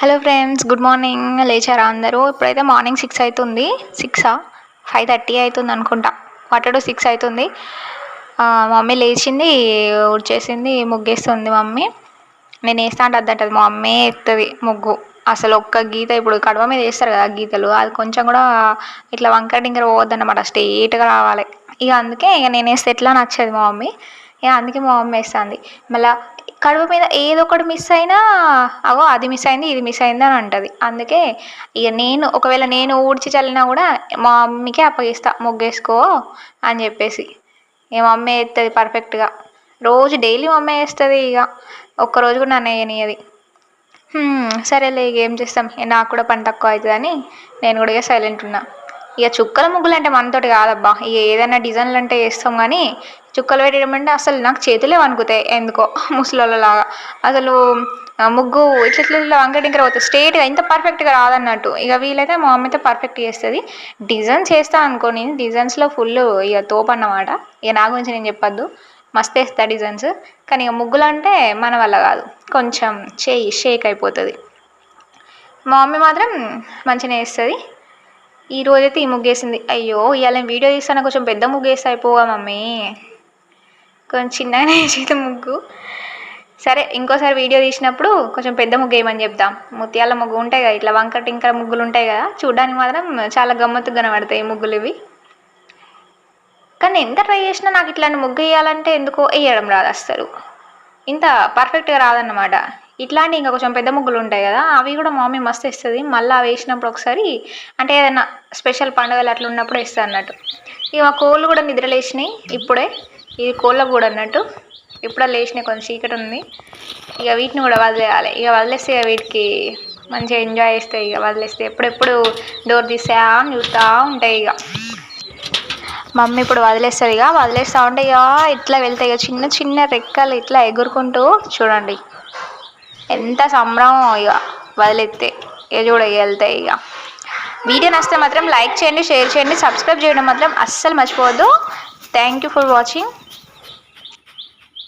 Hello friends good morning లేచారా అందరూ? ఇప్పుడైతే మార్నింగ్ సిక్స్ అవుతుంది సిక్సా ఫైవ్ థర్టీ అవుతుంది అనుకుంటా. వాటర్ సిక్స్ అవుతుంది మమ్మీ లేచింది ఉడిచేసింది ముగ్గేస్తుంది మమ్మీ. నేను వేస్తా అంటే అద్దంటది మా మమ్మీ ఎత్తుంది ముగ్గు. అసలు ఒక్క గీత ఇప్పుడు కడవ మీద వేస్తారు కదా గీతలు. అది కొంచెం కూడా ఇట్లా వంకర డింకర పోవద్దన్నమాట. స్ట్రేట్గా రావాలి. ఇక అందుకే ఇక నేను వేస్తే ఎట్లా నచ్చదు మా మమ్మీ. ఇక అందుకే మా మమ్మీ వేస్తుంది. మళ్ళీ కడుపు మీద ఏదో ఒకటి మిస్ అయినా అగో అది మిస్ అయింది ఇది మిస్ అయింది అని అంటుంది. అందుకే ఇక నేను ఒకవేళ నేను ఊడ్చి చల్లినా కూడా మా మమ్మీకే అప్పగిస్తా ముగ్గేసుకో అని చెప్పేసి. ఇక మమ్మీ వేస్తుంది పర్ఫెక్ట్గా రోజు డైలీ మమ్మీ వేస్తుంది ఇక. ఒక్కరోజు కూడా నన్ను వేయనియది సరేలే ఇక ఏం చేస్తాం? నాకు కూడా పని తక్కువ అవుతుందని నేను కూడా ఇక సైలెంట్ ఉన్నా. ఇక చుక్కల ముగ్గులు అంటే మనతోటి కాదబ్బా. ఇక ఏదైనా డిజైన్లు అంటే వేస్తాం కానీ చుక్కలు పెట్టడం అంటే అసలు నాకు చేతులే వణుకుతాయి. ఎందుకో? ముసలోళ్ళలాగా. అసలు ముగ్గు ఇట్లా ఇట్లా ఇట్లా వంకర పోతుంది స్ట్రేట్గా ఇంత పర్ఫెక్ట్గా రాదన్నట్టు. ఇక వీలైతే మా మమ్మీ అయితే పర్ఫెక్ట్ చేస్తుంది. డిజైన్స్ వేస్తా అనుకోని డిజైన్స్లో ఫుల్ ఇక తోపు అన్నమాట. ఇక నా గురించి నేను చెప్పొద్దు. మస్తు వేస్తా డిజైన్స్ కానీ ఇక ముగ్గులు అంటే మన వల్ల కాదు. కొంచెం చేయి షేక్ అయిపోతుంది. మా మమ్మీ మాత్రం మంచిగా వేస్తుంది ఈ రోజైతే ఈ ముగ్గేసింది. అయ్యో ఇవాళ నేను వీడియో తీస్తాను? కొంచెం పెద్ద ముగ్గేసి అయిపోవా మమ్మీ? కొంచెం చిన్నగానే వేసేది ముగ్గు. సరే ఇంకోసారి వీడియో తీసినప్పుడు కొంచెం పెద్ద ముగ్గు వేయమని చెప్దాం. ముత్యాల ముగ్గు ఉంటాయి కదా ఇట్లా వంకర టింకర ముగ్గులు ఉంటాయి కదా చూడడానికి మాత్రం చాలా గమ్మత్తుగా కనబడతాయి ఈ ముగ్గులు ఇవి కానీ ఎంత ట్రై చేసినా నాకు ఇట్లాంటి ముగ్గు వేయాలంటే ఎందుకో వేయడం రాదు అస్సలు. ఇంత పర్ఫెక్ట్గా రాదన్నమాట. ఇట్లాంటి ఇంకా కొంచెం పెద్ద ముగ్గులు ఉంటాయి కదా అవి కూడా మమ్మీ మస్తు వేస్తుంది. మళ్ళీ అవి వేసినప్పుడు ఒకసారి అంటే ఏదైనా స్పెషల్ పండుగలు అట్లా ఉన్నప్పుడు వేస్తుంది అన్నట్టు. ఇక మా కోళ్ళు కూడా నిద్రలేసినాయి ఇప్పుడే. ఇది కోళ్ళ కూడా అన్నట్టు. ఇప్పుడే లేచినాయి కొంచెం చీకటి ఉంది. ఇక వీటిని కూడా వదిలేయాలి. ఇక వదిలేస్తే ఇక వీటికి మంచిగా ఎంజాయ్ చేస్తాయి ఇక వదిలేస్తే ఎప్పుడెప్పుడు డోర్ తీసా అని చూస్తూ ఉంటాయి ఇక. మమ్మీ ఇప్పుడు వదిలేస్తుంది ఇక. వదిలేస్తూ ఉంటే ఇక ఇట్లా వెళ్తాయి ఇక? చిన్న చిన్న రెక్కలు ఇట్లా ఎగురుకుంటూ చూడండి. ఎంత సంబరం ఇక వదిలేస్తే ఇక చూడ ఇక వెళ్తాయి ఇక వీడియో నచ్చితే మాత్రం లైక్ చేయండి షేర్ చేయండి సబ్స్క్రైబ్ చేయడం మాత్రం అస్సలు మర్చిపోవద్దు. Thank you for watching.